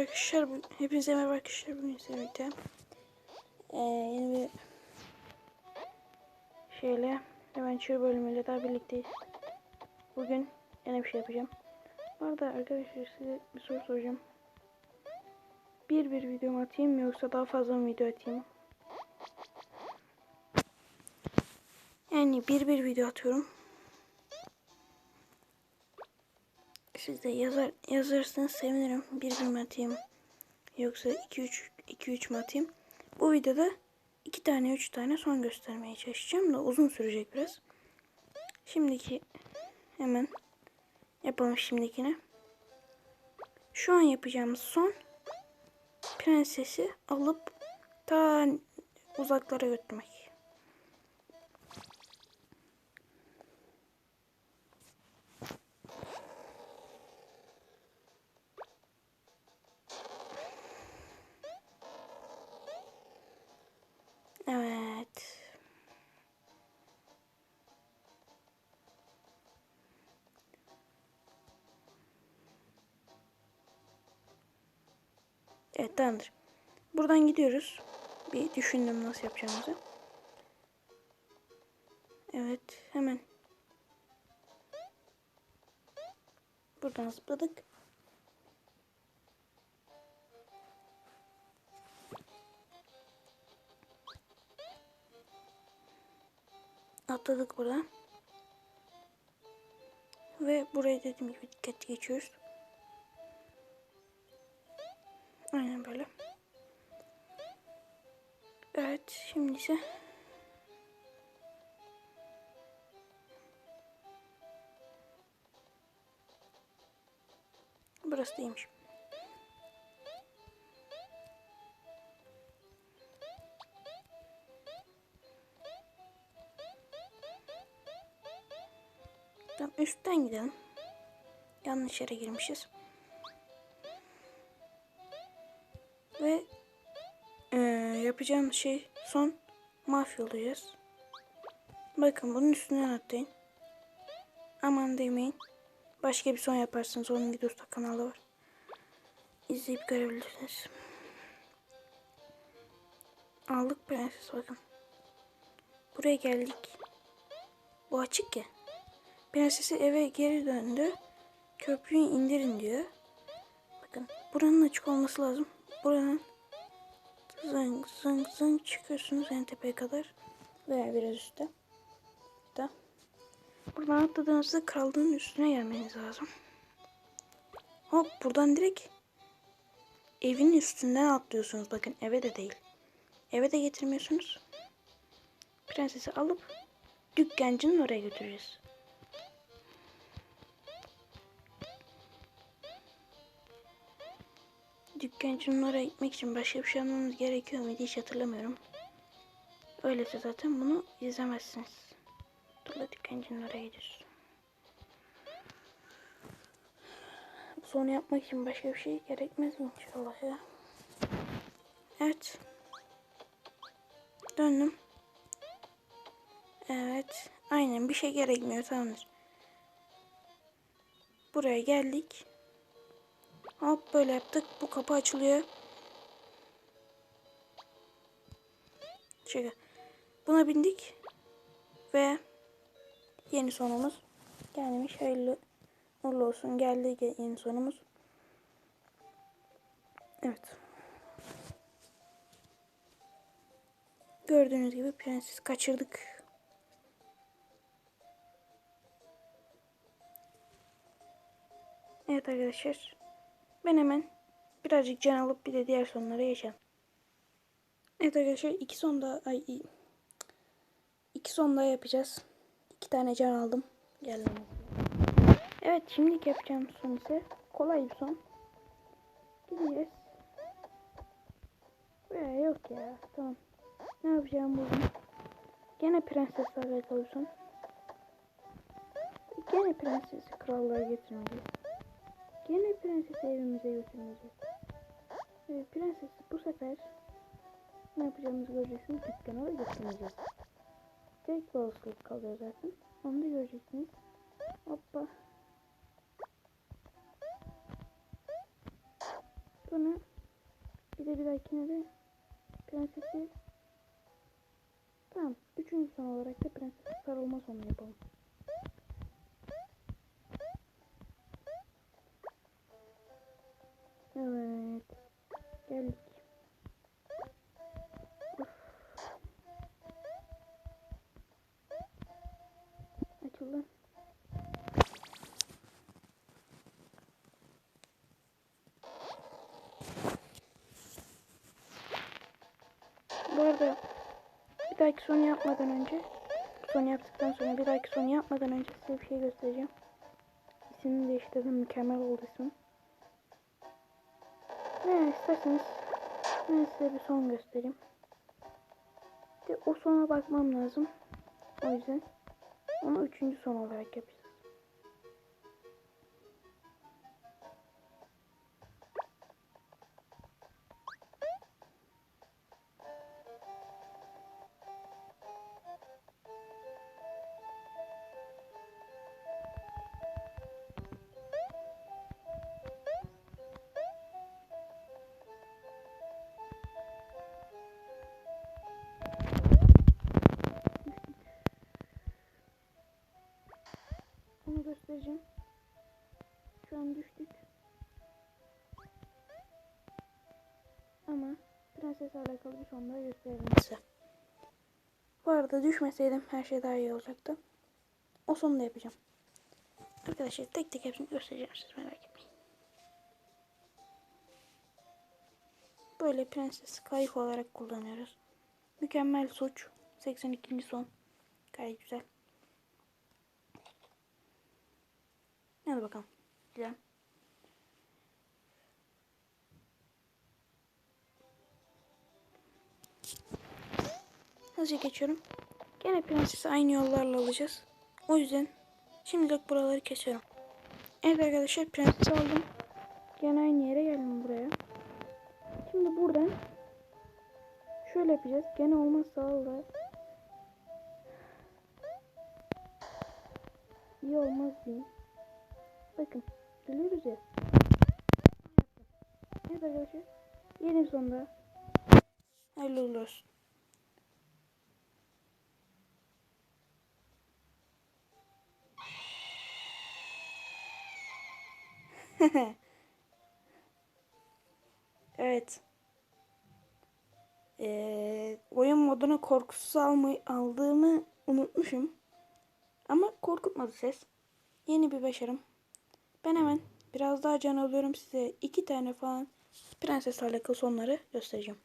arkadaşlar. Hepinize merhaba arkadaşlar. Bugün sizlerle. Ee, yeni bir şeyle Adventure bölümüyle daha birlikteyiz. Bugün yine bir şey yapacağım. Bu arada arkadaşlar size bir soru soracağım. Bir bir video atayım mı yoksa daha fazla mı video atayım? Yani bir bir video atıyorum. Siz de yazar yazarsanız sevinirim. Bir bir atayım yoksa 2 3 2 3 mi atayım? Bu videoda iki tane üç tane son göstermeye çalışacağım da uzun sürecek biraz. Şimdiki hemen yapalım şimdikini. Şu an yapacağımız son prensesi alıp ta uzaklara götürmek. Evet. Evet tamamdır. Buradan gidiyoruz. Bir düşündüm nasıl yapacağımızı. Evet hemen. Buradan zıpladık. Atladık buradan. Ve buraya dediğim gibi dikkatli geçiyoruz. Aynen böyle. Evet şimdi ise Burası değilmiş. Tamam üstten gidelim. Yanlış yere girmişiz. Ve eee yapacağım şey son mafya olacağız. Bakın bunun üstünden atlayın. Aman demeyin. Başka bir son yaparsınız. Onun videosu da kanalda var. İzleyip görebilirsiniz. Aldık prenses bakın. Buraya geldik. Bu açık ya. Prensesi eve geri döndü. Köprüyü indirin diyor. Bakın buranın açık olması lazım. Buranın zıng zıng zıng çıkıyorsunuz en tepeye kadar. Veya biraz üstte. Da. Buradan atladığınızda krallığın üstüne gelmeniz lazım. Hop buradan direkt evin üstünden atlıyorsunuz. Bakın eve de değil. Eve de getirmiyorsunuz. Prensesi alıp dükkancının oraya götüreceğiz. Dükkancının oraya gitmek için başka bir şey almamız gerekiyor muydu hiç hatırlamıyorum. Öyleyse zaten bunu izlemezsiniz. Dükkancının oraya gidiyoruz. Sonu yapmak için başka bir şey gerekmez mi inşallah ya. Evet. Döndüm. Evet. Aynen bir şey gerekmiyor tamamdır. Buraya geldik. Hop böyle yaptık. Bu kapı açılıyor. Şöyle. Buna bindik. Ve yeni sonumuz gelmiş. Hayırlı uğurlu olsun. Geldi yeni sonumuz. Evet. Gördüğünüz gibi prenses kaçırdık. Evet arkadaşlar. Ben hemen birazcık can alıp bir de diğer sonlara yaşam. Evet arkadaşlar iki son daha ay iki son daha yapacağız. İki tane can aldım. Geldim. Evet şimdiki yapacağım son ise kolay bir son. Gideceğiz. Veya yok ya tamam. Ne yapacağım bugün? Gene prenseslerle kalıyorsun. Gene prensesi krallara getirmeyeceğiz. Gene prensesi evimize götürmeyeceğiz. Evet prenses bu sefer ne yapacağımızı göreceksiniz. Dükkana da götürmeyeceğiz. Tek balıklık kalıyor zaten. Onu da göreceksiniz. Hoppa. Sonra bir de bir dahakine de prensesi Tamam. Üçüncü son olarak da prenses sarılma sonu yapalım. Evet. Geldik. Of. Açıldı. Bu arada bir dahaki sonu yapmadan önce sonu yaptıktan sonra bir dahaki sonu yapmadan önce size bir şey göstereceğim. İsmini değiştirdim. Mükemmel oldu ismim. Ne isterseniz ben size bir son göstereyim. De o sona bakmam lazım. O yüzden onu üçüncü son olarak yapacağız. An düştük. Ama prensesle alakalı bir son daha göstereyim size. Bu arada düşmeseydim her şey daha iyi olacaktı. O sonu da yapacağım. Arkadaşlar tek tek hepsini göstereceğim siz merak etmeyin. Böyle prenses kayık olarak kullanıyoruz. Mükemmel suç. 82. son. Gayet güzel. Hadi bakalım. Güzel. Hızlıca geçiyorum. Gene prensesi aynı yollarla alacağız. O yüzden şimdilik buraları kesiyorum. Evet arkadaşlar prensesi aldım. Gene aynı yere geldim buraya. Şimdi buradan şöyle yapacağız. Gene olmazsa Allah. İyi olmaz diyeyim. Bakın geliyoruz ya. Evet arkadaşlar. Yeni sonda. Hayırlı olsun. evet. Ee, oyun moduna korkusuz almayı, aldığımı unutmuşum. Ama korkutmadı ses. Yeni bir başarım. Ben hemen biraz daha can alıyorum size. iki tane falan prenses alakalı sonları göstereceğim.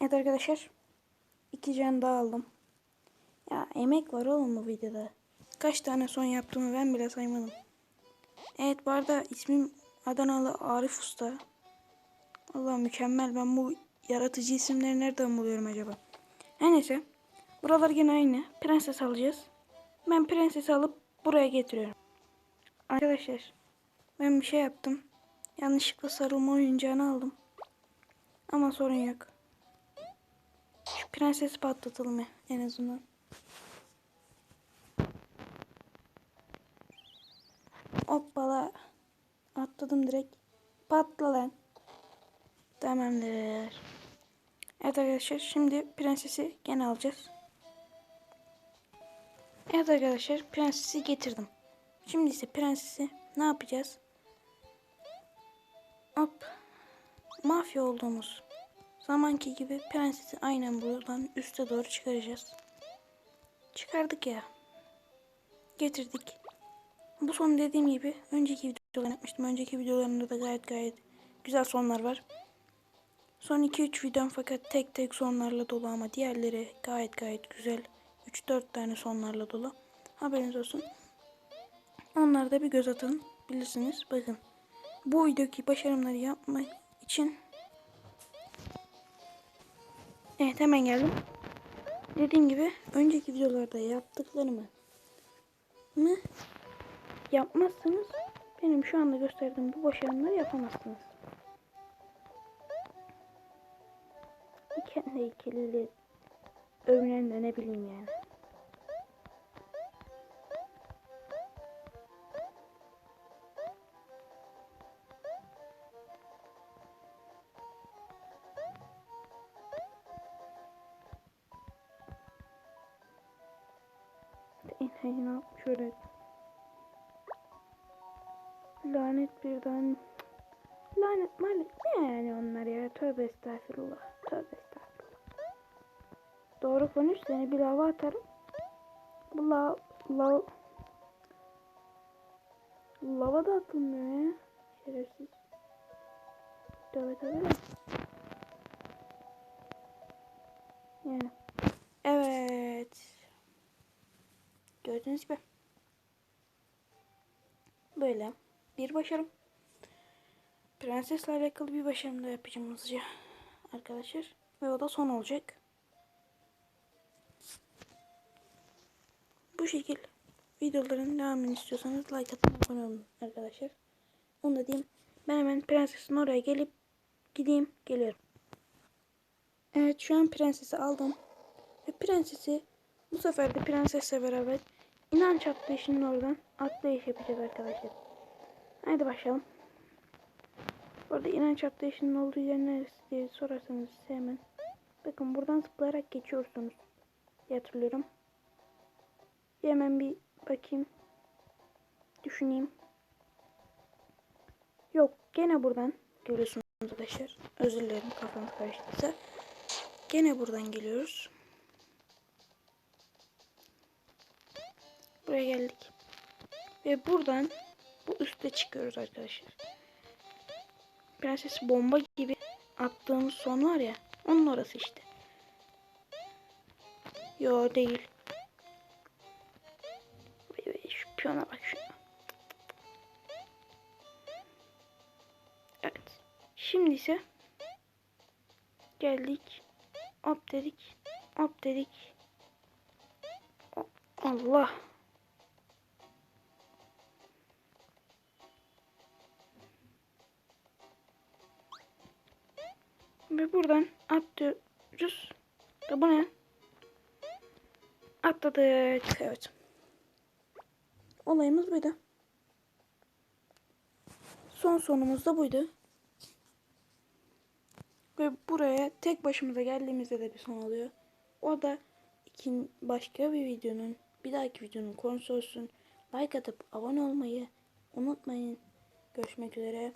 Evet arkadaşlar. iki can daha aldım. Ya emek var oğlum bu videoda. Kaç tane son yaptığımı ben bile saymadım. Evet bu arada ismim Adanalı Arif Usta. Allah mükemmel. Ben bu yaratıcı isimleri nereden buluyorum acaba? Her neyse. Buralar yine aynı. Prenses alacağız. Ben prenses alıp buraya getiriyorum. Arkadaşlar ben bir şey yaptım. Yanlışlıkla sarılma oyuncağını aldım. Ama sorun yok. Şu prensesi patlatalım en azından. Hoppala. Atladım direkt. Patla lan. Tamamdır. Evet arkadaşlar şimdi prensesi gene alacağız. Evet arkadaşlar prensesi getirdim. Şimdi ise prensesi ne yapacağız? Hop. Mafya olduğumuz zamanki gibi prensesi aynen buradan üste doğru çıkaracağız. Çıkardık ya. Getirdik. Bu son dediğim gibi önceki videoda yapmıştım. Önceki videolarımda da gayet gayet güzel sonlar var. Son 2-3 videom fakat tek tek sonlarla dolu ama diğerleri gayet gayet güzel. 3-4 tane sonlarla dolu. Haberiniz olsun. Onlara da bir göz atın. Bilirsiniz. Bakın. Bu videodaki başarımları yapmak için Evet hemen geldim. Dediğim gibi önceki videolarda yaptıklarımı mı yapmazsanız benim şu anda gösterdiğim bu başarımları yapamazsınız. heykeliyle övünen ne bileyim yani. Enayı ne yapmış öyle? Lanet birden... Lanet malet ne yani onlar ya? Tövbe estağfurullah. Tövbe Doğru konuş seni bir lava atarım. Bu la, la, lava da atılmıyor ya. Şerefsiz. Tövbe tövbe. Yani. Evet. Gördüğünüz gibi. Böyle bir başarım. Prensesle alakalı bir başarım da yapacağım hızlıca arkadaşlar. Ve o da son olacak. Bu şekil videoların devamını istiyorsanız like atın abone olun arkadaşlar. Onu da diyeyim. Ben hemen prensesin oraya gelip gideyim geliyorum. Evet şu an prensesi aldım. Ve prensesi bu sefer de prensesle beraber inanç atlayışının oradan atlayış yapacağız arkadaşlar. Haydi başlayalım. Bu arada inanç atlayışının olduğu yer neresi diye sorarsanız hemen. Bakın buradan zıplayarak geçiyorsunuz diye hatırlıyorum. Hemen bir bakayım. Düşüneyim. Yok gene buradan geliyorsunuz arkadaşlar. Özür dilerim kafanız karıştıysa. Gene buradan geliyoruz. Buraya geldik. Ve buradan bu üste çıkıyoruz arkadaşlar. Prenses bomba gibi attığımız son var ya. Onun orası işte. Yo değil. Piyona bak şuna. Evet. Şimdi ise geldik. Hop dedik. Hop dedik. O- Allah. Ve buradan atlıyoruz. Bu ne? Atladık. Evet. Olayımız buydu. Son sonumuz da buydu. Ve buraya tek başımıza geldiğimizde de bir son oluyor. O da ikin başka bir videonun, bir dahaki videonun konusu olsun. Like atıp abone olmayı unutmayın. Görüşmek üzere.